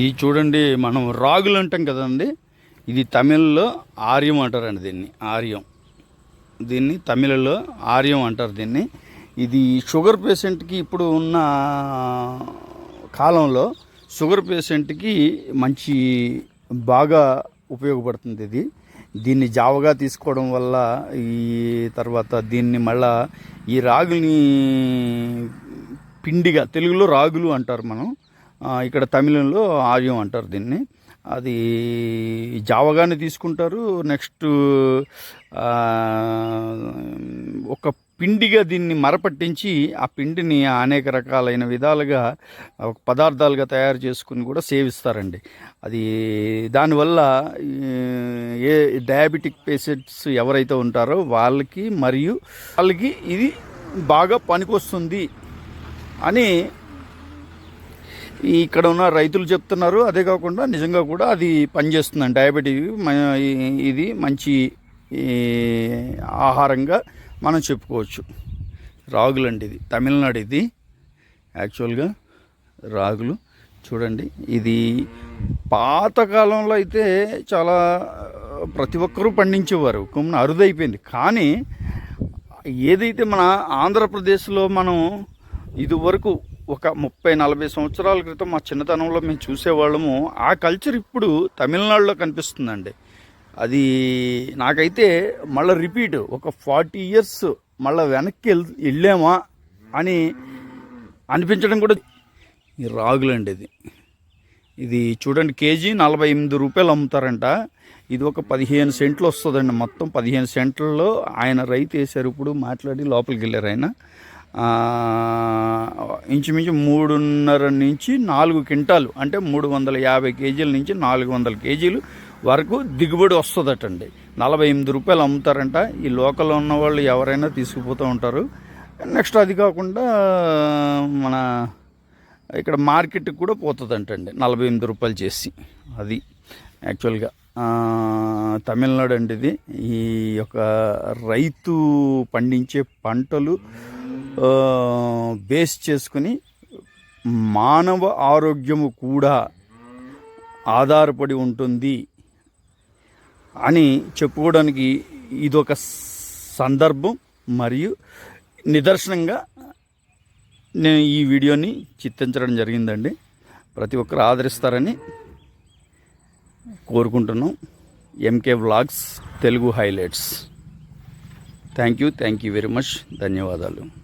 ఇది చూడండి మనం రాగులు అంటాం కదండి. ఇది తమిళ్ళో ఆర్యం అంటారండి దీన్ని ఆర్యం. దీన్ని తమిళలో ఆర్యం అంటారు దీన్ని. ఇది షుగర్ పేషెంట్కి ఇప్పుడు ఉన్న కాలంలో షుగర్ పేషెంట్కి మంచి బాగా ఉపయోగపడుతుంది ఇది. దీన్ని జావగా తీసుకోవడం వల్ల ఈ తర్వాత దీన్ని మళ్ళా ఈ రాగుల్ని పిండిగా తెలుగులో రాగులు అంటారు మనం. ఇక్కడ తమిళంలో ఆర్యం అంటారు దీన్ని. అది జావగానే తీసుకుంటారు. నెక్స్ట్ ఒక పిండిగా దీన్ని మరపట్టించి ఆ పిండిని అనేక రకాలైన విధాలుగా ఒక పదార్థాలుగా తయారు చేసుకుని కూడా సేవిస్తారండి. అది దానివల్ల ఏ డయాబెటిక్ పేషెంట్స్ ఎవరైతే ఉంటారో వాళ్ళకి మరియు వాళ్ళకి ఇది బాగా పనికొస్తుంది అని ఇక్కడ ఉన్న రైతులు చెప్తున్నారు. అదే కాకుండా నిజంగా కూడా అది పనిచేస్తుందండి. డయాబెటిక్ మ- ఇది మంచి ఆహారంగా మనం చెప్పుకోవచ్చు. రాగులండి ఇది. తమిళనాడు ఇది. యాక్చువల్గా రాగులు. చూడండి. ఇది పాతకాలంలో అయితే చాలా ప్రతి ఒక్కరూ పండించేవారు. కొమ్మున అరుదైపోయింది. కానీ ఏదైతే మన ఆంధ్రప్రదేశ్లో మనం ఇదివరకు ఒక ముప్పై నలభై సంవత్సరాల క్రితం మా చిన్నతనంలో మేము చూసేవాళ్ళము. ఆ కల్చర్ ఇప్పుడు తమిళనాడులో కనిపిస్తుందండి. అది నాకైతే మళ్ళీ రిపీట్ ఒక ఫార్టీ ఇయర్స్ మళ్ళీ వెనక్కి వెళ్ వెళ్ళామా అని అనిపించడం కూడా ఈ రాగులండి ఇది. ఇది చూడండి కేజీ నలభై ఎనిమిది రూపాయలు అమ్ముతారంట. ఇది ఒక పదిహేను సెంట్లు వస్తుందండి మొత్తం. పదిహేను సెంట్లలో ఆయన రైతు వేశారు ఇప్పుడు మాట్లాడి లోపలికి వెళ్ళారు ఆయన. ఇంచుమించు మూడున్నర నుంచి నాలుగు క్వింటాలు అంటే మూడు వందల యాభై కేజీల నుంచి నాలుగు వందల కేజీలు వరకు దిగుబడి వస్తుందటండి. నలభై ఎనిమిది రూపాయలు అమ్ముతారంట. ఈ లోకల్లో ఉన్న వాళ్ళు ఎవరైనా తీసుకుపోతూ ఉంటారు. నెక్స్ట్ అది కాకుండా మన ఇక్కడ మార్కెట్కి కూడా పోతుందంటండి. నలభై ఎనిమిది రూపాయలు చేసి అది యాక్చువల్గా. తమిళనాడు అండి ఇది. ఈ యొక్క రైతు పండించే పంటలు బేస్ చేసుకుని మానవ ఆరోగ్యము కూడా ఆధారపడి ఉంటుంది అని చెప్పుకోవడానికి ఇదొక సందర్భం మరియు నిదర్శనంగా నేను ఈ వీడియోని చిత్రించడం జరిగిందండి. ప్రతి ఒక్కరు ఆదరిస్తారని కోరుకుంటున్నాం. MK vlogs Telugu highlights thank you thank you very much ధన్యవాదాలు.